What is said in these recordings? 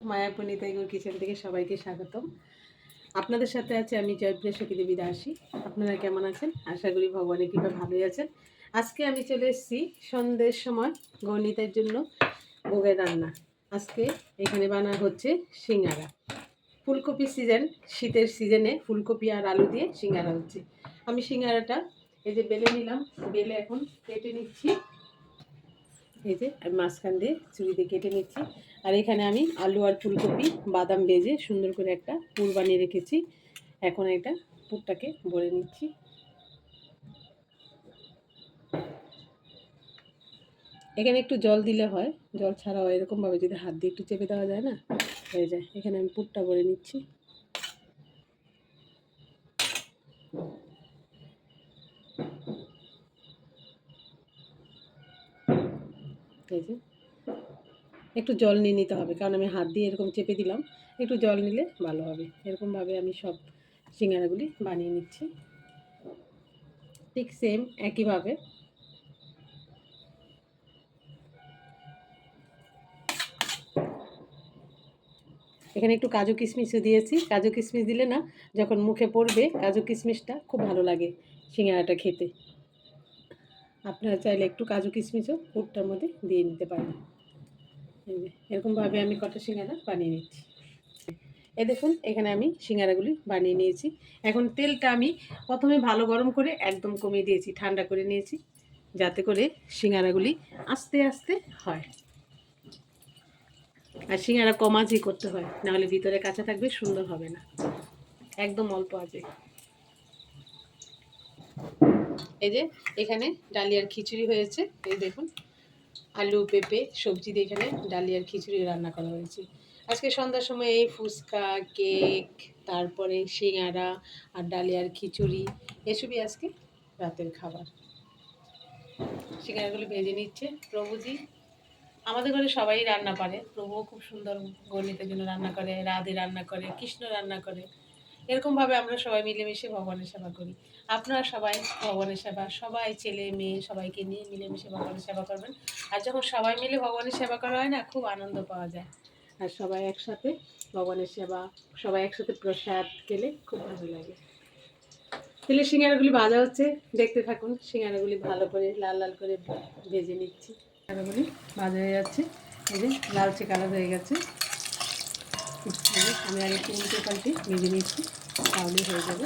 মায়াপুনিতা এগুলো কিচেন থেকে সবাইকে স্বাগতম। আপনাদের সাথে আছে আমি জয়প্রিয়া সখী দেবী দাসী। আপনারা কেমন আছেন? আশা করি ভগবানের কৃপা ভালোই আছেন। আজকে আমি চলে এসেছি সন্ধ্যের সময় গণিতের জন্য ভোগের রান্না। আজকে এখানে বানা হচ্ছে সিঙ্গারা। ফুলকপি সিজন, শীতের সিজনে ফুলকপি আর আলু দিয়ে সিঙ্গারা হচ্ছে। আমি সিঙ্গারাটা এই যে বেলে নিলাম, বেলে এখন কেটে নিচ্ছি। এই যে আমি মাঝখান দিয়ে চুরি দিয়ে কেটে নিচ্ছি। আর এখানে আমি আলু আর ফুলকপি, বাদাম ভেজে সুন্দর করে একটা পুর বানিয়ে রেখেছি। এখন এটা পুরটাকে ভরে নিচ্ছি। এখানে একটু জল দিলে হয়, জল ছাড়াও এরকমভাবে যদি হাত দিয়ে একটু চেপে দেওয়া যায় না, হয়ে যায়। এখানে আমি পুরটা ভরে নিচ্ছি। এই যে। একটু জল নিয়ে নিতে হবে, কারণ আমি হাত দিয়ে এরকম চেপে দিলাম। একটু জল নিলে ভালো হবে। এরকমভাবে আমি সব সিঙ্গারাগুলি বানিয়ে নিচ্ছি। ঠিক সেম একইভাবে। এখানে একটু কাজু কিশমিশও দিয়েছি। কাজু কিশমিশ দিলে না, যখন মুখে পড়বে, কাজু কিশমিশটা খুব ভালো লাগে সিঙ্গারাটা খেতে। আপনারা চাইলে একটু কাজু কিশমিশও পুরটার মধ্যে দিয়ে নিতে পারেন। এরকমভাবে আমি কটা সিঙ্গারা বানিয়ে নিচ্ছি। এ দেখুন, এখানে আমি সিঙ্গারাগুলি বানিয়ে নিয়েছি। এখন তেলটা আমি প্রথমে ভালো গরম করে একদম কমিয়ে দিয়েছি, ঠান্ডা করে নিয়েছি, যাতে করে সিঙ্গারাগুলি আস্তে আস্তে হয়। আর সিঙ্গারা কম আঁচই করতে হয়, নাহলে ভিতরে কাঁচা থাকবে, সুন্দর হবে না। একদম অল্প আঁচে। এই যে, এখানে ডালিয়ার খিচুড়ি হয়েছে। এই দেখুন, আলু, পেঁপে, সবজি দিয়ে এখানে ডালিয়ার খিচুড়ি রান্না করা হয়েছে। আজকে সন্ধ্যার সময় এই ফুচকা, কেক, তারপরে সিঙ্গারা আর ডালিয়ার খিচুড়ি, এসবই আজকে রাতের খাবার। সিঙ্গারাগুলো ভেজে নিচ্ছে প্রভুজি। আমাদের ঘরে সবাই রান্না পারে প্রভুও খুব সুন্দর গণিতের জন্য রান্না করে, রাধে রান্না করে, কৃষ্ণ রান্না করে। এরকমভাবে আমরা সবাই মিলেমিশে ভগবানের সেবা করি। আপনারা সবাই ভগবানের সেবা, সবাই ছেলে, মেয়ে সবাইকে নিয়ে মিলেমিশে ভগবানের সেবা করবেন। আর যখন সবাই মিলে ভগবানের সেবা করা হয় না, খুব আনন্দ পাওয়া যায়। আর সবাই একসাথে ভগবানের সেবা, সবাই একসাথে প্রসাদ খেলে খুব ভালো লাগে। তেলে সিঙ্গারাগুলি ভাজা হচ্ছে, দেখতে থাকুন। সিঙ্গারাগুলি ভালো করে লাল লাল করে ভেজে নিচ্ছি। সিঙ্গারাগুলি ভাজা হয়ে যাচ্ছে। এই যে লালচে কালার হয়ে গেছে। আমি একটু হয়ে যাবে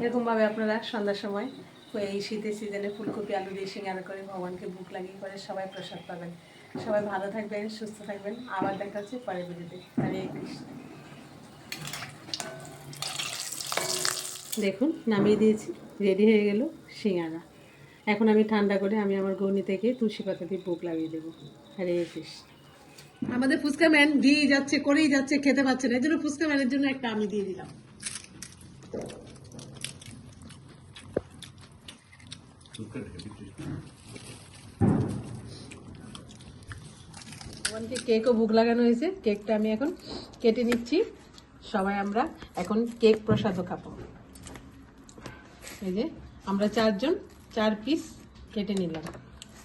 এরকমভাবে আপনারা সন্ধ্যার সময় এই শীতের সিজনে ফুলকপি, আলু দিয়ে সিঙ্গারা করে ভগবানকে বুক লাগিয়ে করে সবাই প্রসাদ পাবেন। সবাই ভালো থাকবেন, সুস্থ থাকবেন। আবার দেখা হচ্ছে পরের ভিডিওতে। হরে কৃষ্ণ। দেখুন নামিয়ে দিয়েছি রেডি হয়ে গেল সিঙ্গারা। এখন আমি ঠান্ডা করে আমি আমার গৌনি থেকে তুলসী পাতা দিয়ে বুক লাগিয়ে দেবো। কৃষ্ণ। আমাদের ফুচকা ম্যান দিয়ে যাচ্ছে করেই যাচ্ছে খেতে পাচ্ছে না এই জন্য ফুচকা ম্যানের জন্য একটা আমি দিয়ে দিলাম। কেকও বুক লাগানো হয়েছে কেকটা আমি এখন কেটে নিচ্ছি। সবাই আমরা এখন কেক প্রসাদও খাব। এই যে আমরা চারজন চার পিস কেটে নিলাম।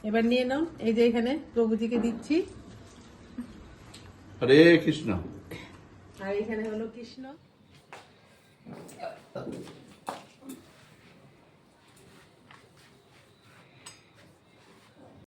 এবার নিয়ে নাও এই যে এখানে প্রভুজিকে দিচ্ছি। হরে কৃষ্ণ। আর এখানে হলো কৃষ্ণ।